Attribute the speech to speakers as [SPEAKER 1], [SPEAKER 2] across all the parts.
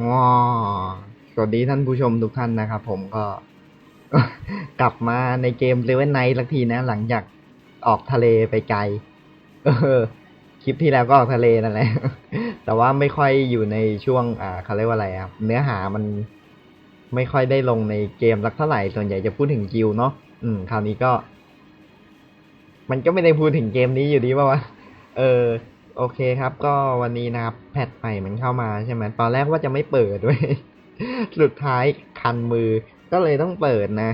[SPEAKER 1] ว้าสวัสดีท่านผู้ชมทุกท่านนะครับผมก็ กลับมาในเกมเลเวนไนท์สักทีนะ หลังจากออกทะเลไปไกล เออ คลิปที่แล้วก็ออกทะเลนั่นแหละ แต่ว่าไม่ค่อยอยู่ในช่วง อ่าเขาเรียกว่าอะไรอะเนื้อหามันไม่ค่อยได้ลงในเกมสักเท่าไหร่ ส่วนใหญ่จะพูดถึงกิลเนาะ อืม คราวนี้ก็ มันก็ไม่ได้พูดถึงเกมนี้อยู่ดีป่าวะ เออ โอเคครับ ก็วันนี้นะครับแพทใหม่มันเข้ามาใช่ไหมตอนแรกว่าจะไม่เปิดด้วย สุดท้ายคันมือ ก็เลยต้องเปิดนะ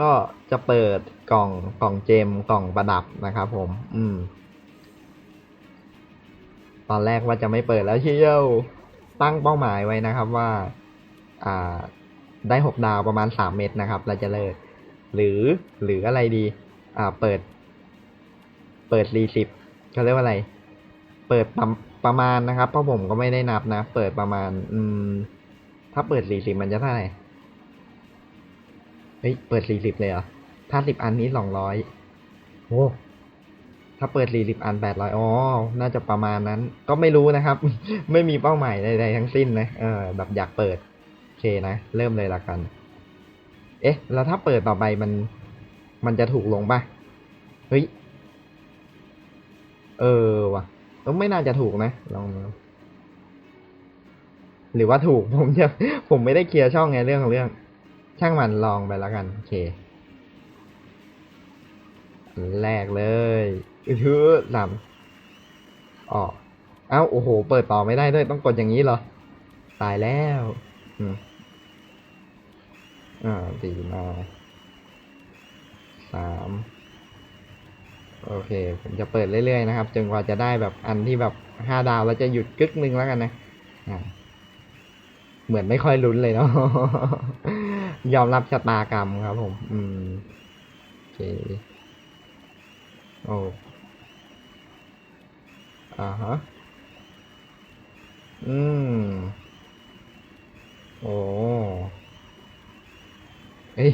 [SPEAKER 1] ก็จะเปิดกล่องกล่องเจมกล่องประดับนะครับผม อืม ตอนแรกว่าจะไม่เปิดแล้วเชียวตั้งเป้าหมายไว้นะครับว่า อ่า ได้หกดาวประมาณสามเม็ดนะครับ เราจะเลิก หรือหรืออะไรดี อ่า เปิด เปิดรีสิบเขาเรียกว่าอะไร เปิดประประมาณนะครับ เพราะผมก็ไม่ได้นับนะ เปิดประมาณ อืม ถ้าเปิดสี่สิบมันจะเท่าไหร่เฮ้ย เปิดสี่สิบเลยเหรอ ถ้าสิบอันนี้สองร้อยโอ้ถ้าเปิดสี่สิบอันแปดร้อยอ๋อ น่าจะประมาณนั้น ก็ไม่รู้นะครับ ไม่มีเป้าหมายใดๆทั้งสิ้นนะ เออ แบบอยากเปิด โอเคนะ เริ่มเลยละกัน เอ๊ะ แล้วถ้าเปิดต่อไปมัน มันจะถูกลงปะเฮ้ย เออว่ะ ก็ไม่น่าจะถูกนะลองดูหรือว่าถูกผมจะผมไม่ได้เคลียร์ช่องไงเรื่องของเรื่อง ช่างมันลองไปแล้วกันโอเคแรกเลยอือหือลำอ๋อเอ้าโอ้โห เปิดต่อไม่ได้ด้วยต้องกดอย่างนี้เหรอ ตายแล้วอืมอ่าสี่มาสาม โอเค ผมจะเปิดเรื่อยๆนะครับ จนกว่าจะได้แบบอันที่แบบห้าดาวแล้วจะหยุดกึกนึงแล้วกันนะอ่าเหมือนไม่ค่อยลุ้นเลยเนาะยอมรับชะตากรรมครับผม อืมโอเคโอ้อ่าฮะ อืม โอ้เอ้ย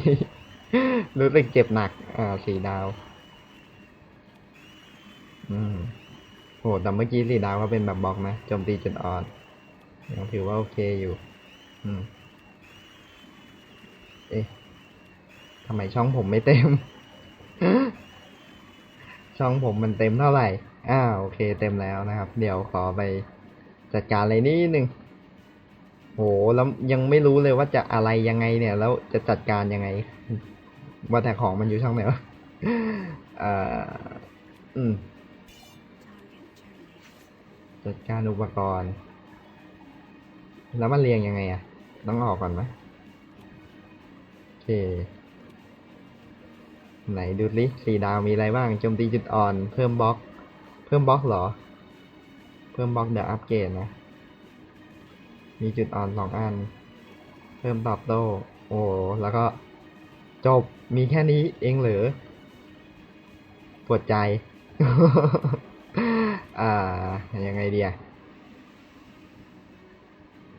[SPEAKER 1] รู้สึกเจ็บหนัก อ่า สี่ดาว อืมโหแต่เมื่อกี้สี่ดาวก็เป็นแบบบล็อกนะโจมตีจุดอ่อนยังถือว่าโอเคอยู่ อืม เอ๊ะทำไมช่องผมไม่เต็ม ช่องผมมันเต็มเท่าไหร่อ้าวโอเคเต็มแล้วนะครับ เดี๋ยวขอไปจัดการอะไรนิดนึงโหแล้วยังไม่รู้เลยว่าจะอะไรยังไงเนี่ย แล้วจะจัดการยังไง ว่าแต่ของมันอยู่ช่องไหนวะอ่ออืม จัดการอุปกรณ์ แล้วมันเรียงยังไงอะต้องออกก่อนไหมโอเค ไหนดูสิสี่ดาวมีอะไรบ้างโจมตีจุดอ่อน เพิ่มบล็อก เพิ่มบล็อกเหรอ เพิ่มบล็อกเดี๋ยวอัปเกรดนะ มีจุดอ่อนสองอัน เพิ่มตอบโต้ โอ้ แล้วก็จบ มีแค่นี้เองเหรือปวดใจ อ่ายังไงดีอะ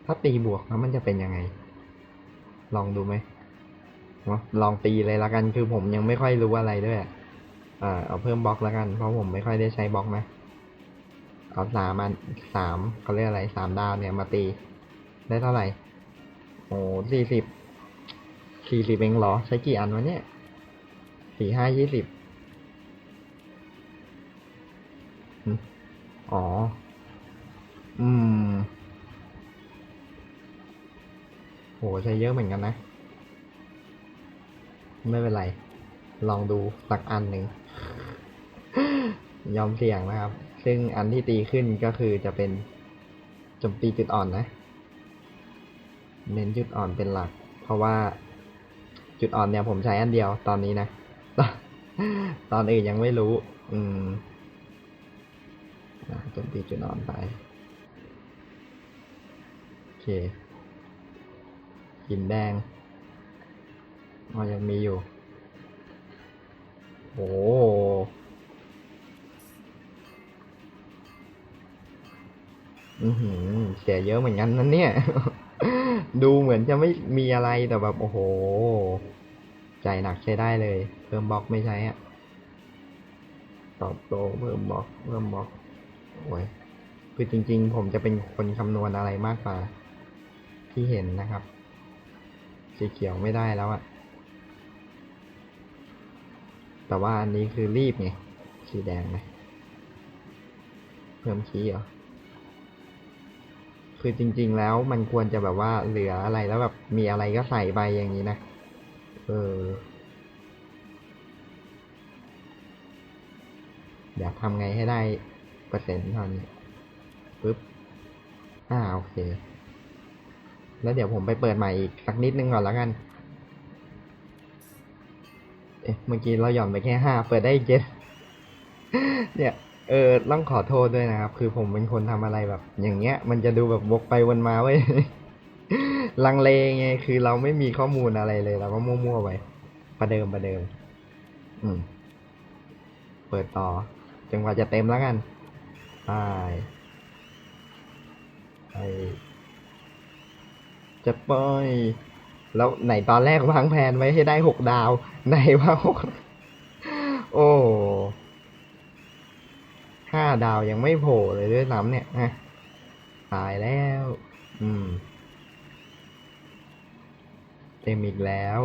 [SPEAKER 1] ถ้าตีบวกแล้วมันจะเป็นยังไง ลองดูไหมลองตีเลยละกันคือผมยังไม่ค่อยรู้อะไรด้วยอ่าเอาเพิ่มบล็อกล้วกันเพราะผมไม่ค่อยได้ใช้บล็อกนะเอาสามอันสามเขาเรียกอะไรสามดาวเนี่ยมาตี ได้เท่าไหร่โอ้สี่สิบสี่สิบเองเหรอ ใช้กี่อันวะเนี่ยสี่ห้ายี่สิบ อ๋อ อืม โห ใช้เยอะเหมือนกันนะ ไม่เป็นไร ลองดูสักอันหนึ่ง ยอมเสี่ยงนะครับ ซึ่งอันที่ตีขึ้นก็คือจะเป็นจมตีจุดอ่อนนะ เน้นจุดอ่อนเป็นหลัก เพราะว่าจุดอ่อนเนี่ยผมใช้อันเดียวตอนนี้นะ ตอนอื่นยังไม่รู้ อืม จมตีจุดอ่อนไป โอเค หินแดงอ๋อยังมีอยู่ โอ้อือหือเสียเยอะเหมือนกันนั่นเนี่ย ดูเหมือนจะไม่มีอะไรแต่แบบ โอ้โห ใจหนักใช้ได้เลย เพิ่มบล็อกไม่ใช้อะตอบโต้เพิ่มบล็อกเพิ่มบล็อก โอ้ยคือจริง ๆ ผมจะเป็นคนคำนวณอะไรมากกว่า ที่เห็นนะครับ สีเขียวไม่ได้แล้วอะแต่ว่าอันนี้คือรีบไงสีแดงไหมเพิ่มคีย์เหรอคือจริง ๆ แล้วมันควรจะแบบว่าเหลืออะไรแล้วแบบมีอะไรก็ใส่ไปอย่างนี้นะ เออ อยากทำไงให้ได้ เปอร์เซ็นต์เท่านี้ปึ๊บอ่าโอเค แล้วเดี๋ยวผมไปเปิดใหม่อีกสักนิดนึงก่อนแล้วกัน เอ๊ะเมื่อกี้เราหย่อนไปแค่ห้าเปิดได้เจ็ดเนี่ยเออต้องขอโทษด้วยนะครับ คือผมเป็นคนทำอะไรแบบ อย่างเงี้ย มันจะดูแบบวกไปวนมาเว้ยลังเลไงคือเราไม่มีข้อมูลอะไรเลยเราก็มั่วๆไปประเดิมประเดิม อืม เปิดต่อจนกว่าจะเต็มแล้วกัน ไปไปจะปล่อย แล้วไหนตอนแรกวางแผนไว้ให้ได้หกดาว ไหนว่าหกโอ้ห้าดาวยังไม่โผล่เลยด้วยซ้ำเนี่ยฮะตายแล้ว อืม เต็มอีกแล้ว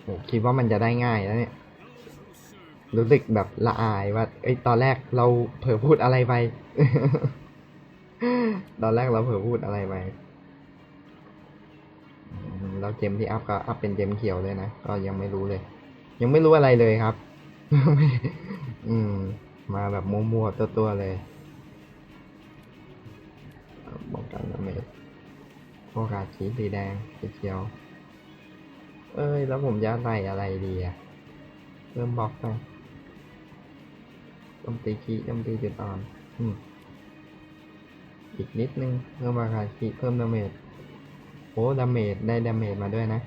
[SPEAKER 1] โหคิดว่ามันจะได้ง่ายแล้วเนี่ย รู้สึกแบบละอายว่าเอ้ตอนแรกเราเผลอพูดอะไรไป ตอนแรกเราเผลอพูดอะไรไปแล้วเจมที่อัพก็อัพเป็นเจมเขียวเลยนะ ก็ยังไม่รู้เลย ยังไม่รู้อะไรเลยครับ อืม มาแบบมัวๆตัวๆเลยป้องกันดาเมจโอกาสสีสีแดงสีเขียว เอ้ย แล้วผมจะใส่อะไรดีอะเริ่มบล็อกไป มตีคีต้มตีจุดอ่อนอีกนิดนึงเพิ่มราคาคีเพิ่มดาเมจโอ้ดาเมจได้ดาเมจมาด้วยนะ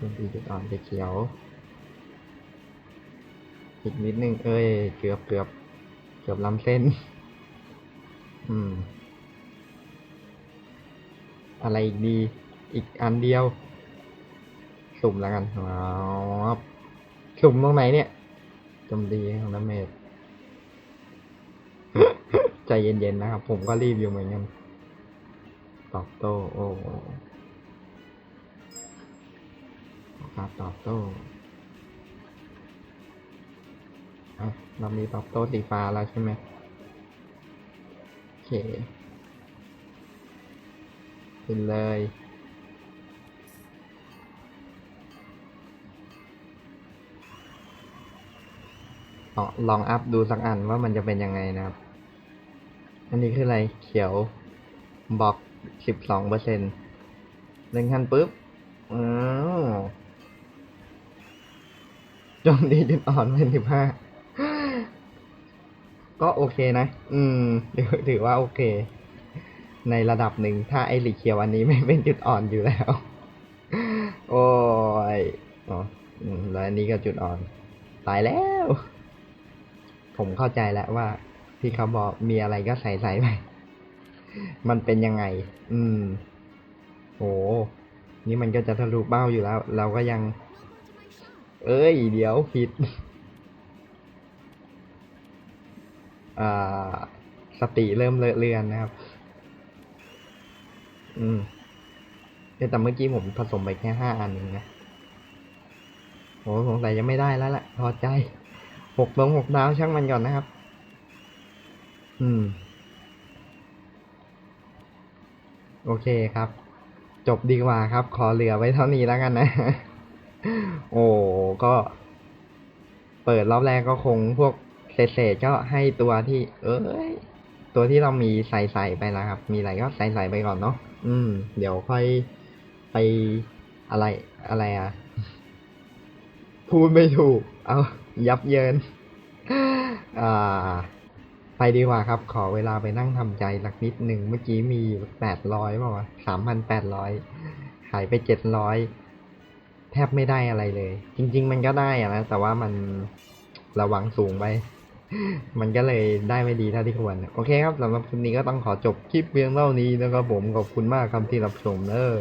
[SPEAKER 1] ต้มตีจุดอ่อนสีเขียว อีกนิดนึงเอ้ยเกือบเกือบเกือบล้ำเส้น อืม อะไรอีกดี อีกอันเดียว สุ่มแล้วกันว้า วสุ่มตรงไหนเนี่ยจมดีของน้ำเมดใจเย็นๆนะครับ ผมก็รีบอยู่เหมือนกันตอบโต้โอ้ครับตอบโต้อะเรามีตอบโต้สีฟ้าแล้วใช่ไหมโอเคขึ้นเลย ลองอัพดูสักอันว่ามันจะเป็นยังไงนะครับ อันนี้คืออะไรเขียวบอกสิบสองเปอร์เซ็นต์เล่นขั้นปุ๊บอ้าวจมดีจุดอ่อนเป็นสิบห้าก็โอเคนะ อืมถือถือว่าโอเค ในระดับหนึ่งถ้าไอหลีเขียวอันนี้ไม่เป็นจุดอ่อนอยู่แล้ว โอ้ยอ๋อแล้วอันนี้ก็จุดอ่อน ตายแล้ว ผมเข้าใจแล้วว่า ที่เขาบอกมีอะไรก็ใส่ใส่ไปมันเป็นยังไง อืมโหนี่มันก็จะทะลุเบ้าอยู่แล้ว เราก็ยัง เอ้ย เดี๋ยวผิดอ่าสติเริ่มเลอะเลือนนะครับ อืมเอ้ยแต่เมื่อกี้ผมผสมไปแค่ห้าอันเองนะโหสงสัยยังไม่ได้แล้วแหละพอใจ หกลงหกดาวช่างมันก่อนนะครับ อืม โอเคครับ จบดีกว่าครับ ขอเหลือไว้เท่านี้แล้วกันนะ โอ้ก็ เปิดรอบแรกก็คงพวกเศษๆก็ให้ตัวที่ เอ้ย ตัวที่เรามีใส่ใส่ไปแล้วครับ มีอะไรก็ใส่ใส่ไปก่อนเนาะอืม เดี๋ยวค่อยไปอะไรอะไรอะพูดไม่ถูก เอา ยับเยินไปดีกว่าครับ ขอเวลาไปนั่งทำใจสักนิดหนึ่งเมื่อกี้มีแปดร้อยป่าวะสามพันแปดร้อยหายไปเจ็ดร้อยแทบไม่ได้อะไรเลย จริง ๆ มันก็ได้อะนะแต่ว่ามันระวังสูงไปมันก็เลยได้ไม่ดีเท่าที่ควร โอเคครับสำหรับคลิปนี้ก็ต้องขอจบคลิปเพียงเท่านี้นะครับผมขอบคุณมากครับที่รับชมเออ